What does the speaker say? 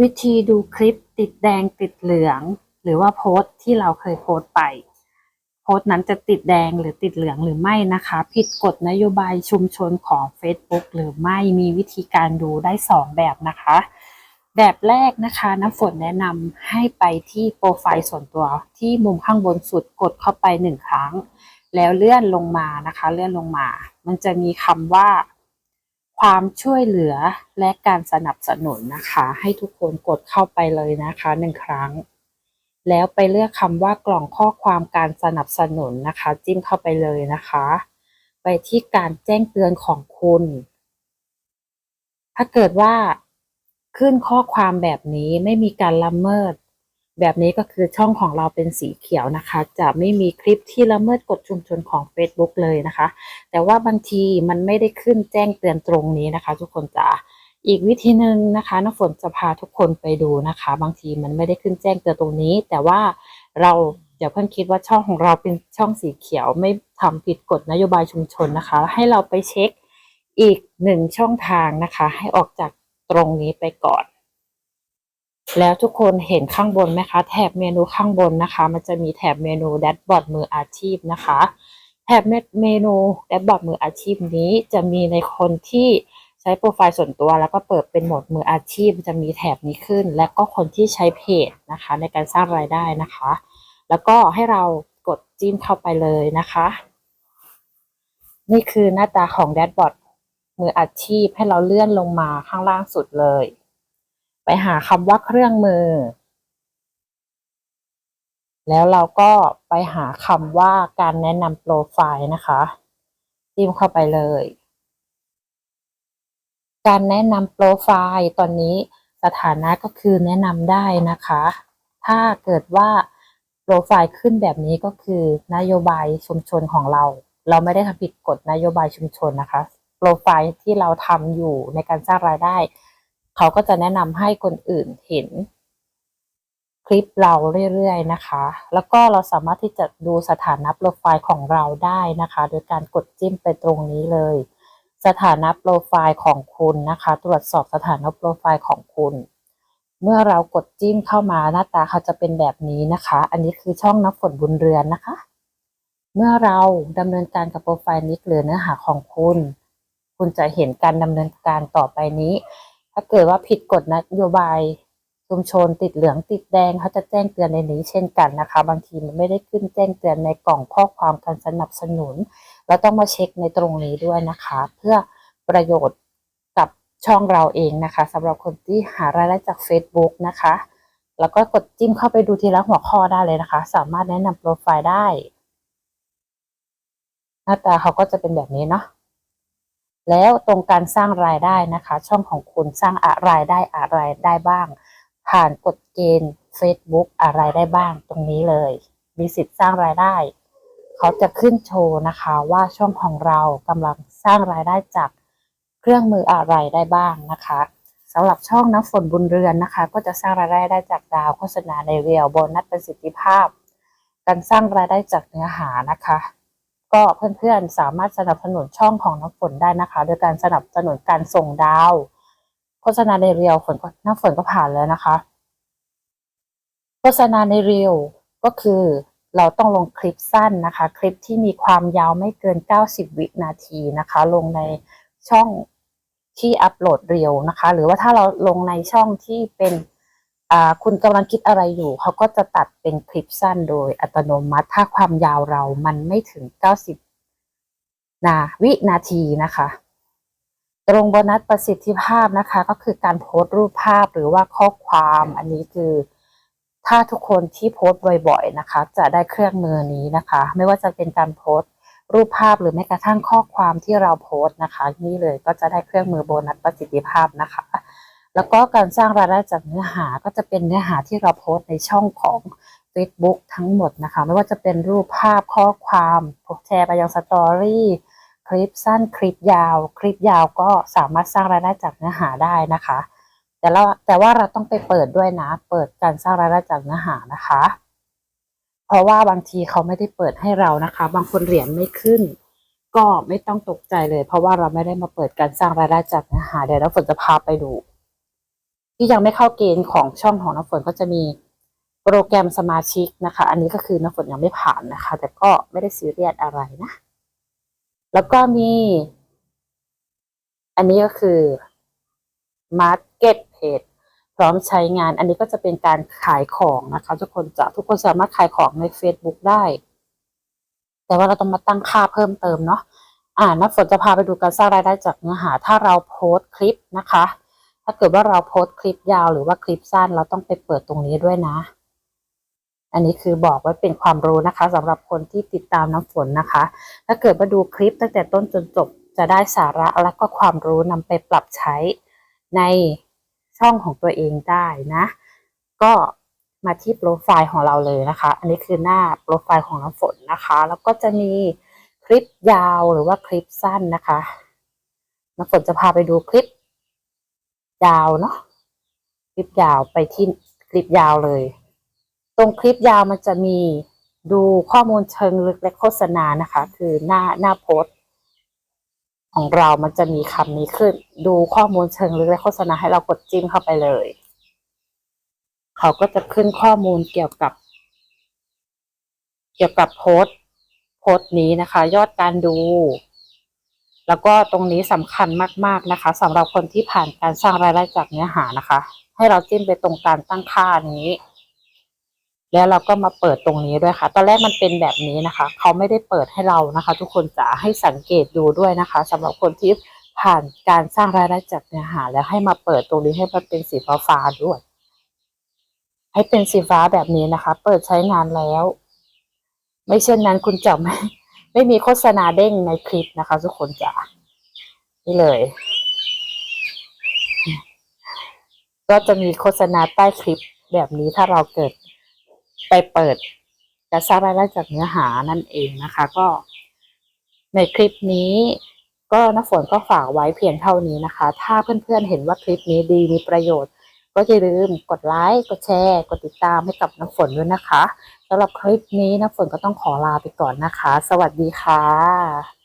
วิธีดูคลิปติดแดงติดเหลือง หรือว่าโพสต์ที่เราเคยโพสต์ไป โพสต์นั้นจะติดแดงหรือติดเหลืองหรือไม่นะคะ ผิดกฎนโยบายชุมชนของ Facebook หรือไม่มีวิธีการดูได้ 2 แบบนะคะ แบบแรกนะคะน้ำฝนแนะนำให้ไปที่โปรไฟล์ส่วนตัวที่มุมข้างบนสุดกดเข้าไปหนึ่งครั้ง แล้วเลื่อนลงมานะคะ เลื่อนลงมา มันจะมีคำว่า ความช่วยเหลือและการสนับสนุนนะคะ ให้ทุกคนกดเข้าไปเลยนะคะหนึ่งครั้ง แล้วไปเลือกคำว่ากล่องข้อความการสนับสนุนนะคะ จิ้มเข้าไปเลยนะคะ ไปที่การแจ้งเตือนของคุณ ถ้าเกิดว่าขึ้นข้อความแบบนี้ไม่มีการละเมิด แบบนี้ก็คือช่องของเราเป็นสีเขียวนะคะ จะไม่มีคลิปที่ละเมิดกฎชุมชนของ Facebook เลยนะคะ แต่ว่าบางทีมันไม่ได้ขึ้นแจ้งเตือนตรงนี้นะคะ ทุกคนจ๋าอีกวิธีหนึ่งนะคะน้ำฝนจะพาทุกคนไปดูนะคะ บางทีมันไม่ได้ขึ้นแจ้งเตือนตรงนี้ แต่ว่าเราอย่าเพิ่งคิดว่าช่องของเราเป็นช่องสีเขียวไม่ทำผิดกฎนโยบายชุมชนนะคะ ให้เราไปเช็คอีกหนึ่งช่องทางนะคะ ให้ออกจากตรงนี้ไปก่อน แล้วทุกคนเห็นข้างบนไหมคะ แถบเมนูข้างบนนะคะ มันจะมีแถบเมนูแดชบอร์ดมืออาชีพนะคะ แถบเมนูแดชบอร์ดมืออาชีพนี้จะมีในคนที่ใช้โปรไฟล์ส่วนตัวแล้วก็เปิดเป็นโหมดมืออาชีพ จะมีแถบนี้ขึ้น และก็คนที่ใช้เพจนะคะ ในการสร้างรายได้นะคะ แล้วก็ให้เรากดจิ้มเข้าไปเลยนะคะ นี่คือหน้าตาของแดชบอร์ดมืออาชีพให้เราเลื่อนลงมาข้างล่างสุดเลย ไปหาคำว่าเครื่องมือ แล้วเราก็ไปหาคำว่าการแนะนำโปรไฟล์นะคะจิ้มเข้าไปเลย การแนะนำโปรไฟล์ตอนนี้สถานะก็คือแนะนำได้นะคะ ถ้าเกิดว่าโปรไฟล์ขึ้นแบบนี้ก็คือนโยบายชุมชนของเรา เราไม่ได้ทำผิดกฎนโยบายชุมชนนะคะ โปรไฟล์ที่เราทำอยู่ในการสร้างรายได้ เขาก็จะแนะนำให้คนอื่นเห็นคลิปเราเรื่อยๆนะคะ แล้วก็เราสามารถที่จะดูสถานะโปรไฟล์ของเราได้นะคะ โดยการกดจิ้มไปตรงนี้เลย สถานะโปรไฟล์ของคุณนะคะ ตรวจสอบสถานะโปรไฟล์ของคุณ เมื่อเรากดจิ้มเข้ามาหน้าตาเขาจะเป็นแบบนี้นะคะ อันนี้คือช่องน้ำฝนบุญเรือนนะคะ เมื่อเราดำเนินการกับโปรไฟล์นี้หรือเนื้อหาของคุณ คุณจะเห็นการดำเนินการต่อไปนี้ ถ้าเกิดว่าผิดกฎนโยบายชุมชนติดเหลืองติดแดงเขาจะแจ้งเตือนในนี้เช่นกันนะคะ บางทีมันไม่ได้ขึ้นแจ้งเตือนในกล่องข้อความการสนับสนุน เราต้องมาเช็คในตรงนี้ด้วยนะคะ เพื่อประโยชน์กับช่องเราเองนะคะสำหรับคนที่หารายได้จาก Facebook นะคะ แล้วก็กดจิ้มเข้าไปดูทีละหัวข้อได้เลยนะคะ สามารถแนะนำโปรไฟล์ได้ หน้าตาเขาก็จะเป็นแบบนี้เนาะ แล้วตรงการสร้างรายได้นะคะ ช่องของคุณสร้างอะไรได้อะไรได้บ้าง ผ่านกฎเกณฑ์ Facebook อะไรได้บ้างตรงนี้เลย มีสิทธิ์สร้างรายได้ เขาจะขึ้นโชว์นะคะว่าช่องของเรากำลังสร้างรายได้จากเครื่องมืออะไรได้บ้างนะคะสำหรับช่องน้ำฝนบุญเรือนนะคะ ก็จะสร้างรายได้ได้จากดาวโฆษณาในเรียวโบนัสประสิทธิภาพ การสร้างรายได้จากเนื้อหานะคะ ก็เพื่อนๆสามารถสนับสนุนช่องของน้ำฝนได้นะคะ โดยการสนับสนุนการส่งดาว โฆษณาในเรียวฝนก็น้ำฝนก็ผ่านแล้วนะคะ โฆษณาในเรียวก็คือเราต้องลงคลิปสั้นนะคะ คลิปที่มีความยาวไม่เกิน 90 วินาทีนะคะ ลงในช่องที่อัปโหลดเรียวนะคะ หรือว่าถ้าเราลงในช่องที่เป็น คุณกำลังคิดอะไรอยู่ เขาก็จะตัดเป็นคลิปสั้นโดยอัตโนมัติ ถ้าความยาวเรามันไม่ถึง 90 นาวินาทีนะคะ ตรงโบนัสประสิทธิภาพนะคะ ก็คือการโพสต์รูปภาพหรือว่าข้อความอันนี้คือ ถ้าทุกคนที่โพสต์บ่อย ๆนะคะ จะได้เครื่องมือนี้นะคะ ไม่ว่าจะเป็นการโพสต์รูปภาพหรือแม้กระทั่งข้อความที่เราโพสต์นะคะ นี่เลยก็จะได้เครื่องมือโบนัสประสิทธิภาพนะคะ แล้วก็การสร้างรายได้จากเนื้อหาก็จะเป็นเนื้อหาที่เราโพสต์ในช่องของ Facebook ทั้งหมดนะคะ ไม่ว่าจะเป็นรูปภาพข้อความแชร์ไปยังสตอรี่คลิปสั้นคลิปยาว คลิปยาวก็สามารถสร้างรายได้จากเนื้อหาได้นะคะ แต่เราแต่ว่าเราต้องไปเปิดด้วยนะ เปิดการสร้างรายได้จากเนื้อหานะคะ เพราะว่าบางทีเขาไม่ได้เปิดให้เรานะคะ บางคนเหรียญไม่ขึ้น ก็ไม่ต้องตกใจเลย เพราะว่าเราไม่ได้มาเปิดการสร้างรายได้จากเนื้อหาเดี๋ยวเราฝนจะพาไปดู ที่ยังไม่เข้าเกณฑ์ของช่องของน้ำฝนก็จะมีโปรแกรมสมาชิกนะคะ อันนี้ก็คือน้ำฝนยังไม่ผ่านนะคะ แต่ก็ไม่ได้ซีเรียสอะไรนะ แล้วก็มี อันนี้ก็คือ Market Page พร้อมใช้งาน อันนี้ก็จะเป็นการขายของนะคะ ทุกคนจะทุกคนสามารถขายของใน Facebook ได้ แต่ว่าเราต้องมาตั้งค่าเพิ่มเติมเนาะอ่าน้ำฝนจะพาไปดูการสร้างรายได้จากเนื้อหา ถ้าเราโพสต์คลิปนะคะ ถ้าเกิดว่าเราโพสต์คลิปยาวหรือว่าคลิปสั้นเราต้องไปเปิดตรงนี้ด้วยนะ อันนี้คือบอกไว้เป็นความรู้นะคะสำหรับคนที่ติดตามน้ำฝนนะคะ ถ้าเกิดมาดูคลิปตั้งแต่ต้นจนจบจะได้สาระและก็ความรู้นำไปปรับใช้ในช่องของตัวเองได้นะ ก็มาที่โปรไฟล์ของเราเลยนะคะ อันนี้คือหน้าโปรไฟล์ของน้ำฝนนะคะ แล้วก็จะมีคลิปยาวหรือว่าคลิปสั้นนะคะ น้ำฝนจะพาไปดูคลิป ยาวเนาะคลิปยาวไปที่คลิปยาวเลย ตรงคลิปยาวมันจะมีดูข้อมูลเชิงลึกและโฆษณานะคะ คือหน้าหน้าโพสของเรามันจะมีคำนี้ขึ้น ดูข้อมูลเชิงลึกและโฆษณาให้เรากดจิ้มเข้าไปเลย เขาก็จะขึ้นข้อมูลเกี่ยวกับ เกี่ยวกับโพสโพสนี้นะคะ ยอดการดู แล้วก็ตรงนี้สำคัญมากๆนะคะสำหรับคนที่ผ่านการสร้างรายได้จากเนื้อหานะคะ ให้เราจิ้มไปตรงการตั้งค่านี้ แล้วเราก็มาเปิดตรงนี้ด้วยค่ะ ตอนแรกมันเป็นแบบนี้นะคะ เขาไม่ได้เปิดให้เรานะคะ ทุกคนจะให้สังเกตดูด้วยนะคะสำหรับคนที่ผ่านการสร้างรายได้จากเนื้อหา แล้วให้มาเปิดตรงนี้ให้มันเป็นสีฟ้าฟาด้วย ให้เป็นสีฟ้าแบบนี้นะคะ เปิดใช้งานแล้ว ไม่เช่นนั้นคุณจะไม่ ไม่มีโฆษณาเด้งในคลิปนะคะ ทุกคนจ้ะนี่เลย ก็จะมีโฆษณาใต้คลิปแบบนี้ถ้าเราเกิดไปเปิดการสร้างรายได้จากเนื้อหานั่นเองนะคะ ก็ในคลิปนี้ก็น้ำฝนก็ฝากไว้เพียงเท่านี้นะคะ ถ้าเพื่อนๆเห็นว่าคลิปนี้ดีมีประโยชน์ ก็อย่าลืมกดไลค์ กดแชร์ กดติดตามให้กับน้ำฝนด้วยนะคะสำหรับคลิปนี้น้ำฝนก็ต้องขอลาไปก่อนนะคะ สวัสดีค่ะ